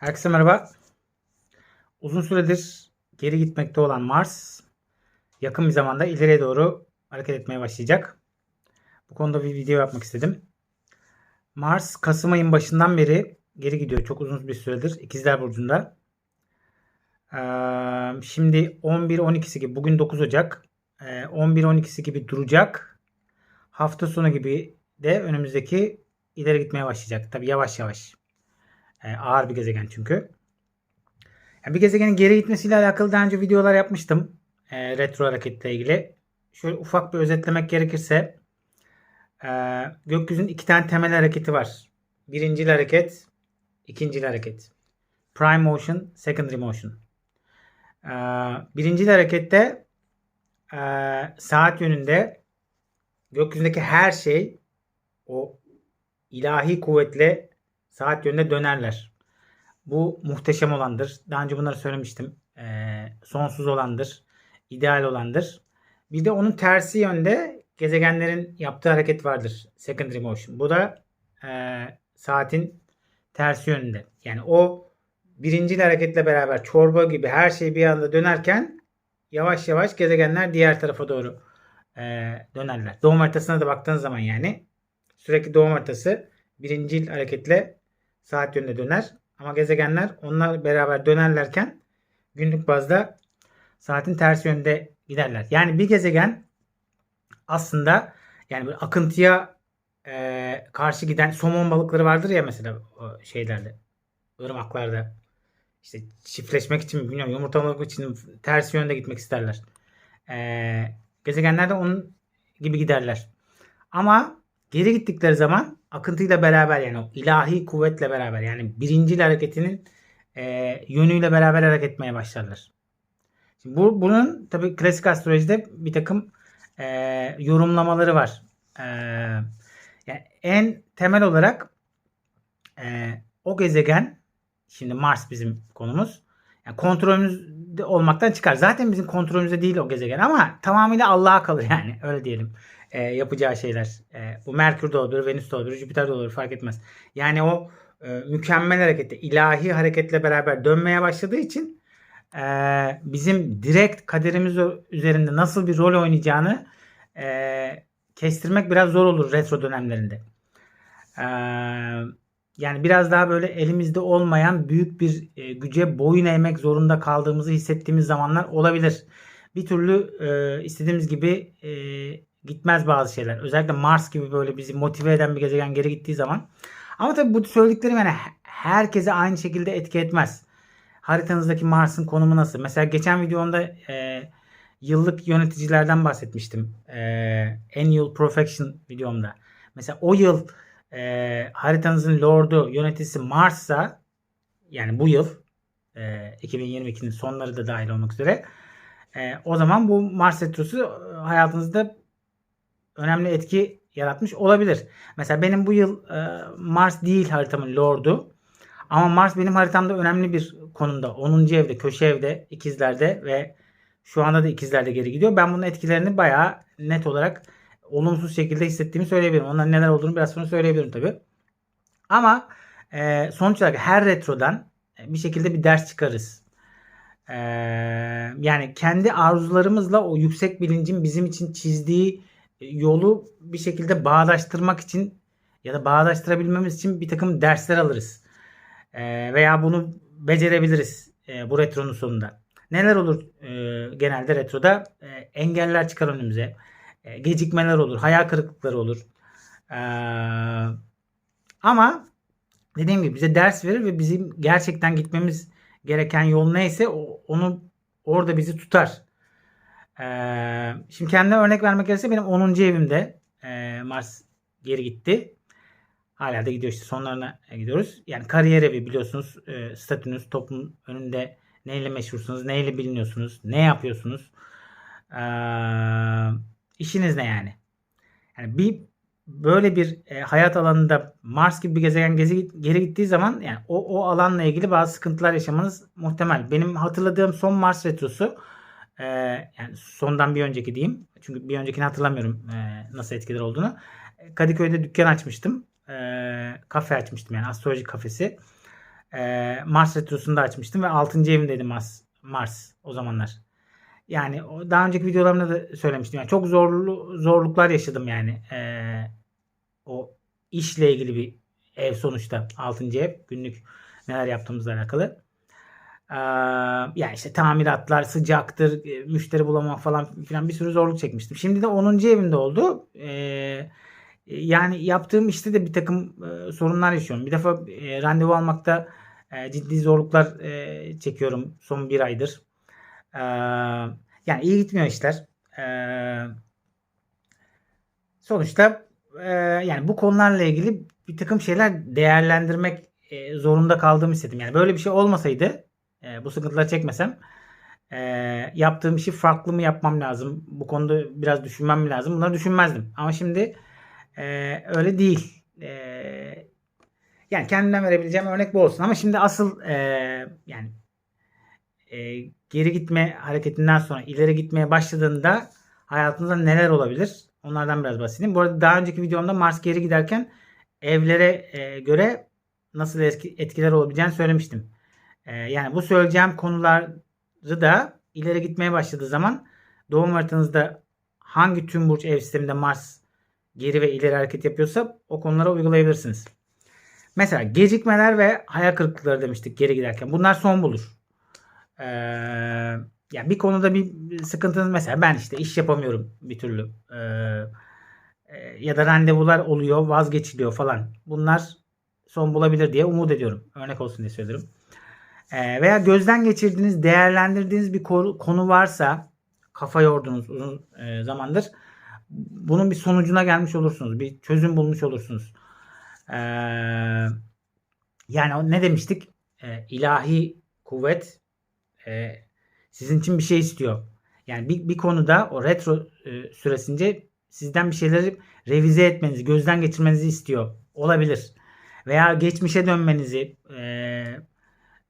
Herkese merhaba. Uzun süredir geri gitmekte olan Mars yakın bir zamanda ileriye doğru hareket etmeye başlayacak. Bu konuda bir video yapmak istedim. Mars Kasım ayın başından beri geri gidiyor. Çok uzun bir süredir. İkizler Burcu'nda. Ee, şimdi 11-12'si gibi bugün 9 Ocak. Ee, 11-12'si gibi duracak. Hafta sonu gibi de önümüzdeki ileri gitmeye başlayacak. Tabi yavaş yavaş. Ee, ağır bir gezegen çünkü. Yani bir gezegenin geri gitmesiyle alakalı daha önce videolar yapmıştım. Ee, retro hareketle ilgili. Şöyle ufak bir özetlemek gerekirse e, gökyüzünün iki tane temel hareketi var. Birincil hareket, ikincil hareket. Prime motion, secondary motion. Ee, birincil harekette e, saat yönünde gökyüzündeki her şey o ilahi kuvvetle saat yönünde dönerler. Bu muhteşem olandır. Daha önce bunları söylemiştim. Ee, sonsuz olandır. ideal olandır. Bir de onun tersi yönde gezegenlerin yaptığı hareket vardır. Secondary motion. Bu da e, saatin tersi yönünde. Yani o birincil hareketle beraber çorba gibi her şey bir anda dönerken yavaş yavaş gezegenler diğer tarafa doğru e, dönerler. Doğum haritasına da baktığınız zaman yani sürekli doğum haritası birincil hareketle saat yönünde döner. Ama gezegenler onlar beraber dönerlerken günlük bazda saatin ters yönde giderler. Yani bir gezegen aslında yani böyle akıntıya e, karşı giden somon balıkları vardır ya mesela o şeylerde ırmaklarda işte çiftleşmek için bilmiyorum yumurtalamak için ters yönde gitmek isterler. E, gezegenler de onun gibi giderler. Ama geri gittikleri zaman akıntıyla beraber yani o ilahi kuvvetle beraber yani birincil hareketinin e, yönüyle beraber hareket etmeye başlarlar. Şimdi bu, bunun tabi klasik astrolojide bir takım e, yorumlamaları var. E, yani en temel olarak e, o gezegen şimdi Mars bizim konumuz. Yani kontrolümüzde olmaktan çıkar. Zaten bizim kontrolümüzde değil o gezegen ama tamamıyla Allah'a kalır yani öyle diyelim e, yapacağı şeyler. E, bu Merkür de olabilir, Venüs de olabilir, Jüpiter de olabilir fark etmez. Yani o e, mükemmel harekette, ilahi hareketle beraber dönmeye başladığı için e, bizim direkt kaderimiz üzerinde nasıl bir rol oynayacağını e, kestirmek biraz zor olur retro dönemlerinde. E, yani biraz daha böyle elimizde olmayan büyük bir e, güce boyun eğmek zorunda kaldığımızı hissettiğimiz zamanlar olabilir. Bir türlü e, istediğimiz gibi e, gitmez bazı şeyler. Özellikle Mars gibi böyle bizi motive eden bir gezegen geri gittiği zaman. Ama tabii bu söylediklerim yani herkese aynı şekilde etki etmez. Haritanızdaki Mars'ın konumu nasıl? Mesela geçen videomda e, yıllık yöneticilerden bahsetmiştim. E, Annual Perfection videomda. Mesela o yıl e, haritanızın Lord'u yöneticisi Mars'sa yani bu yıl e, 2022'nin sonları da dahil olmak üzere e, o zaman bu Mars retrosu hayatınızda önemli etki yaratmış olabilir. Mesela benim bu yıl e, Mars değil haritamın Lord'u. Ama Mars benim haritamda önemli bir konumda. 10. evde, köşe evde, ikizlerde ve şu anda da ikizlerde geri gidiyor. Ben bunun etkilerini bayağı net olarak olumsuz şekilde hissettiğimi söyleyebilirim. Onların neler olduğunu biraz sonra söyleyebilirim tabi. Ama e, sonuç olarak her retrodan bir şekilde bir ders çıkarız. E, yani kendi arzularımızla o yüksek bilincin bizim için çizdiği yolu bir şekilde bağdaştırmak için ya da bağdaştırabilmemiz için bir takım dersler alırız. E, veya bunu becerebiliriz e, bu retronun sonunda. Neler olur e, genelde retroda? E, engeller çıkar önümüze. E, gecikmeler olur. Hayal kırıklıkları olur. E, ama dediğim gibi bize ders verir ve bizim gerçekten gitmemiz gereken yol neyse onu orada bizi tutar. Ee, şimdi kendime örnek vermek gerekirse benim 10. evimde e, Mars geri gitti. Hala da gidiyor işte sonlarına gidiyoruz. Yani kariyer evi biliyorsunuz e, statünüz toplum önünde neyle meşhursunuz, neyle biliniyorsunuz, ne yapıyorsunuz. Ee, işiniz ne yani? Yani bir böyle bir e, hayat alanında Mars gibi bir gezegen gezi, geri gittiği zaman yani o, o alanla ilgili bazı sıkıntılar yaşamanız muhtemel. Benim hatırladığım son Mars retrosu e, yani sondan bir önceki diyeyim. Çünkü bir öncekini hatırlamıyorum e, nasıl etkiler olduğunu. Kadıköy'de dükkan açmıştım. E, kafe açmıştım yani astroloji kafesi. e, Mars Retrosu'nda açmıştım ve 6. evimdeydi Mars, Mars o zamanlar. Yani daha önceki videolarımda da söylemiştim. Yani çok zorlu zorluklar yaşadım yani. E, o işle ilgili bir ev sonuçta 6. ev. Günlük neler yaptığımızla alakalı. Ee, yani işte tamiratlar, sıcaktır, e, müşteri bulamamak falan filan bir sürü zorluk çekmiştim. Şimdi de 10. evimde oldu. Ee, yani yaptığım işte de bir takım e, sorunlar yaşıyorum. Bir defa e, randevu almakta e, ciddi zorluklar e, çekiyorum son bir aydır. Ee, yani iyi gitmiyor işler. Ee, sonuçta e, yani bu konularla ilgili bir takım şeyler değerlendirmek e, zorunda kaldığımı hissettim. Yani böyle bir şey olmasaydı e, bu sıkıntıları çekmesem e, yaptığım işi farklı mı yapmam lazım? Bu konuda biraz düşünmem mi lazım? Bunları düşünmezdim. Ama şimdi e, öyle değil. E, yani kendimden verebileceğim örnek bu olsun. Ama şimdi asıl e, yani e, geri gitme hareketinden sonra ileri gitmeye başladığında hayatınızda neler olabilir? Onlardan biraz bahsedeyim. Bu arada daha önceki videomda Mars geri giderken evlere e, göre nasıl etkiler olabileceğini söylemiştim. E, yani bu söyleyeceğim konuları da ileri gitmeye başladığı zaman doğum haritanızda hangi tüm burç ev sisteminde Mars geri ve ileri hareket yapıyorsa o konulara uygulayabilirsiniz. Mesela gecikmeler ve hayal kırıklıkları demiştik geri giderken. Bunlar son bulur. Ee, yani bir konuda bir sıkıntınız mesela ben işte iş yapamıyorum bir türlü. E, ya da randevular oluyor vazgeçiliyor falan. Bunlar son bulabilir diye umut ediyorum. Örnek olsun diye söylüyorum. Ee, veya gözden geçirdiğiniz, değerlendirdiğiniz bir konu, varsa kafa yordunuz uzun e, zamandır bunun bir sonucuna gelmiş olursunuz. Bir çözüm bulmuş olursunuz. Ee, yani ne demiştik? Ee, ilahi kuvvet e, sizin için bir şey istiyor. Yani bir, bir konuda o retro e, süresince sizden bir şeyleri revize etmenizi, gözden geçirmenizi istiyor. Olabilir. Veya geçmişe dönmenizi, e,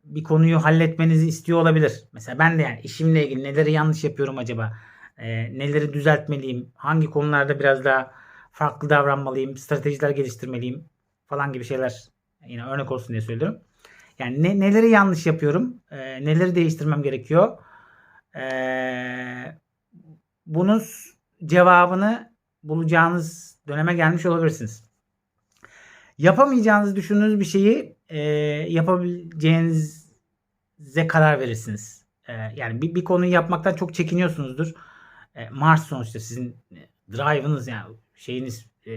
bir konuyu halletmenizi istiyor olabilir. Mesela ben de yani işimle ilgili neleri yanlış yapıyorum acaba? E, neleri düzeltmeliyim? Hangi konularda biraz daha farklı davranmalıyım? Stratejiler geliştirmeliyim? Falan gibi şeyler yine örnek olsun diye söylüyorum. Yani ne, neleri yanlış yapıyorum? E, neleri değiştirmem gerekiyor? E, bunun cevabını bulacağınız döneme gelmiş olabilirsiniz. Yapamayacağınızı düşündüğünüz bir şeyi e, yapabileceğinize karar verirsiniz. E, yani bir, bir konuyu yapmaktan çok çekiniyorsunuzdur. E, Mars sonuçta sizin e, drive'ınız yani şeyiniz e,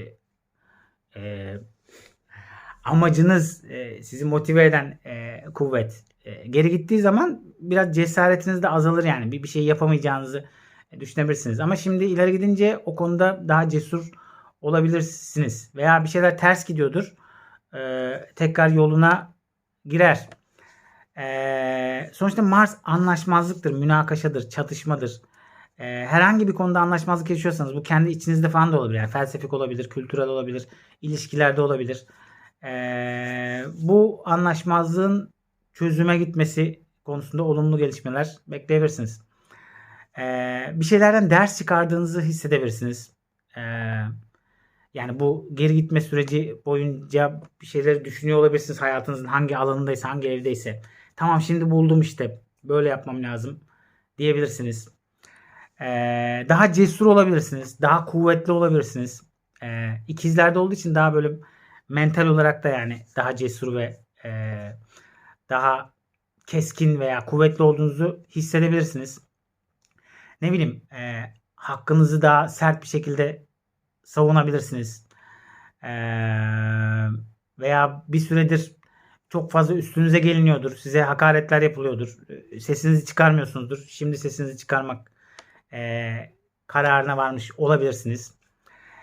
e, amacınız e, sizi motive eden e, kuvvet e, geri gittiği zaman biraz cesaretiniz de azalır yani bir bir şey yapamayacağınızı düşünebilirsiniz. Ama şimdi ileri gidince o konuda daha cesur olabilirsiniz veya bir şeyler ters gidiyordur. Tekrar yoluna girer. Sonuçta Mars anlaşmazlıktır, münakaşadır, çatışmadır. Herhangi bir konuda anlaşmazlık yaşıyorsanız bu kendi içinizde falan da olabilir. Yani felsefik olabilir, kültürel olabilir, ilişkilerde olabilir. Ee, bu anlaşmazlığın çözüme gitmesi konusunda olumlu gelişmeler bekleyebilirsiniz. Ee, bir şeylerden ders çıkardığınızı hissedebilirsiniz. Ee, yani bu geri gitme süreci boyunca bir şeyleri düşünüyor olabilirsiniz hayatınızın hangi alanındaysa, hangi evdeyse. Tamam şimdi buldum işte böyle yapmam lazım diyebilirsiniz. Ee, daha cesur olabilirsiniz. Daha kuvvetli olabilirsiniz. Ee, ikizlerde olduğu için daha böyle mental olarak da yani daha cesur ve e, daha keskin veya kuvvetli olduğunuzu hissedebilirsiniz. Ne bileyim e, hakkınızı daha sert bir şekilde savunabilirsiniz. E, veya bir süredir çok fazla üstünüze geliniyordur. Size hakaretler yapılıyordur. E, Sesinizi çıkarmıyorsunuzdur. Şimdi sesinizi çıkarmak e, kararına varmış olabilirsiniz.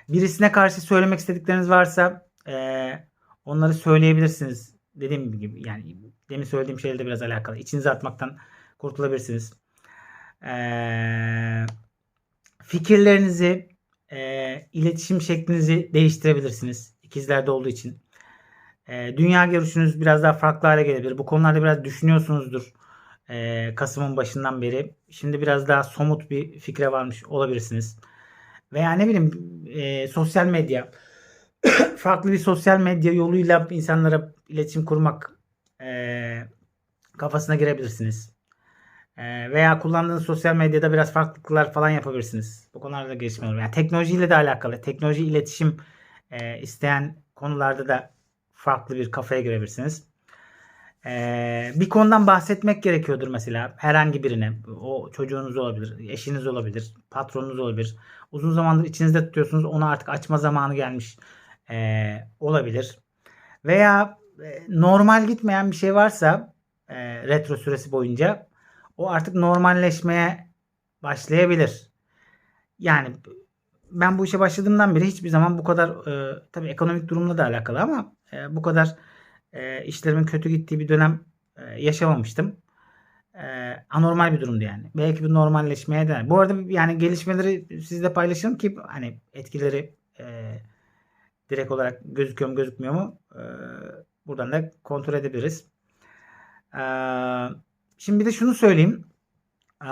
Birisine karşı söylemek istedikleriniz varsa e, onları söyleyebilirsiniz. Dediğim gibi yani demin söylediğim şeyle de biraz alakalı. İçinize atmaktan kurtulabilirsiniz. E, fikirlerinizi, e, iletişim şeklinizi değiştirebilirsiniz. İkizlerde olduğu için. E, dünya görüşünüz biraz daha farklı hale gelebilir. Bu konularda biraz düşünüyorsunuzdur. E, Kasım'ın başından beri. Şimdi biraz daha somut bir fikre varmış olabilirsiniz. Veya ne bileyim e, sosyal medya farklı bir sosyal medya yoluyla insanlara iletişim kurmak e, kafasına girebilirsiniz. Ee, veya kullandığınız sosyal medyada biraz farklılıklar falan yapabilirsiniz. Bu konularda gelişmeler. Yani teknolojiyle de alakalı. Teknoloji iletişim e, isteyen konularda da farklı bir kafaya girebilirsiniz. Ee, bir konudan bahsetmek gerekiyordur mesela herhangi birine. O çocuğunuz olabilir, eşiniz olabilir, patronunuz olabilir. Uzun zamandır içinizde tutuyorsunuz. Onu artık açma zamanı gelmiş ee, olabilir. Veya e, normal gitmeyen bir şey varsa e, retro süresi boyunca o artık normalleşmeye başlayabilir. Yani ben bu işe başladığımdan beri hiçbir zaman bu kadar e, tabii ekonomik durumla da alakalı ama e, bu kadar e, işlerimin kötü gittiği bir dönem e, yaşamamıştım. E, anormal bir durumdu yani. Belki bir normalleşmeye de. Bu arada yani gelişmeleri sizle paylaşalım ki hani etkileri e, direkt olarak gözüküyor mu gözükmüyor mu e, buradan da kontrol edebiliriz. E, şimdi bir de şunu söyleyeyim. E,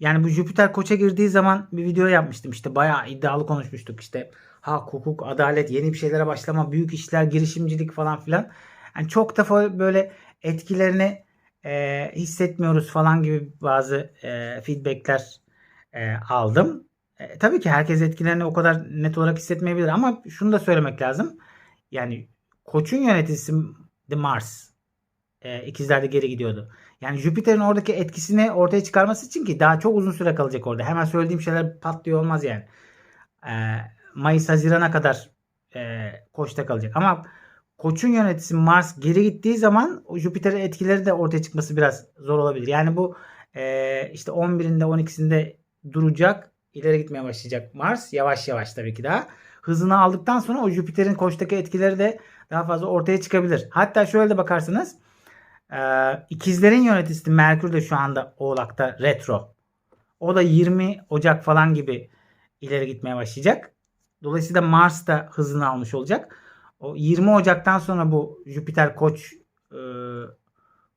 yani bu Jüpiter koça girdiği zaman bir video yapmıştım. İşte bayağı iddialı konuşmuştuk. İşte hak, hukuk, adalet, yeni bir şeylere başlama, büyük işler, girişimcilik falan filan. Yani çok da böyle etkilerini e, hissetmiyoruz falan gibi bazı e, feedbackler e, aldım. E, tabii ki herkes etkilerini o kadar net olarak hissetmeyebilir ama şunu da söylemek lazım. Yani koçun yöneticisi The Mars. E, ikizlerde geri gidiyordu. Yani Jüpiter'in oradaki etkisini ortaya çıkarması için ki daha çok uzun süre kalacak orada. Hemen söylediğim şeyler patlıyor olmaz yani. E, Mayıs Haziran'a kadar e, koçta kalacak. Ama koçun yöneticisi Mars geri gittiği zaman Jüpiter'in etkileri de ortaya çıkması biraz zor olabilir. Yani bu e, işte 11'inde 12'sinde duracak ileri gitmeye başlayacak Mars. Yavaş yavaş tabii ki daha. Hızını aldıktan sonra o Jüpiter'in koçtaki etkileri de daha fazla ortaya çıkabilir. Hatta şöyle de bakarsanız e, ikizlerin yöneticisi Merkür de şu anda Oğlak'ta retro. O da 20 Ocak falan gibi ileri gitmeye başlayacak. Dolayısıyla Mars da hızını almış olacak. O 20 Ocak'tan sonra bu Jüpiter Koç e,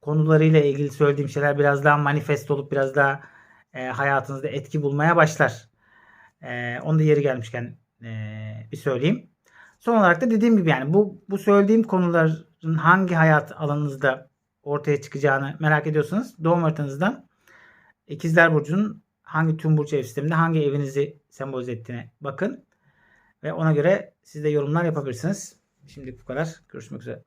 konularıyla ilgili söylediğim şeyler biraz daha manifest olup biraz daha e, hayatınızda etki bulmaya başlar. E, onu da yeri gelmişken e, bir söyleyeyim. Son olarak da dediğim gibi yani bu bu söylediğim konuların hangi hayat alanınızda ortaya çıkacağını merak ediyorsanız doğum haritanızdan İkizler Burcu'nun hangi tüm burç ev sisteminde hangi evinizi sembolize ettiğine bakın. Ve ona göre siz de yorumlar yapabilirsiniz. Şimdilik bu kadar. Görüşmek üzere.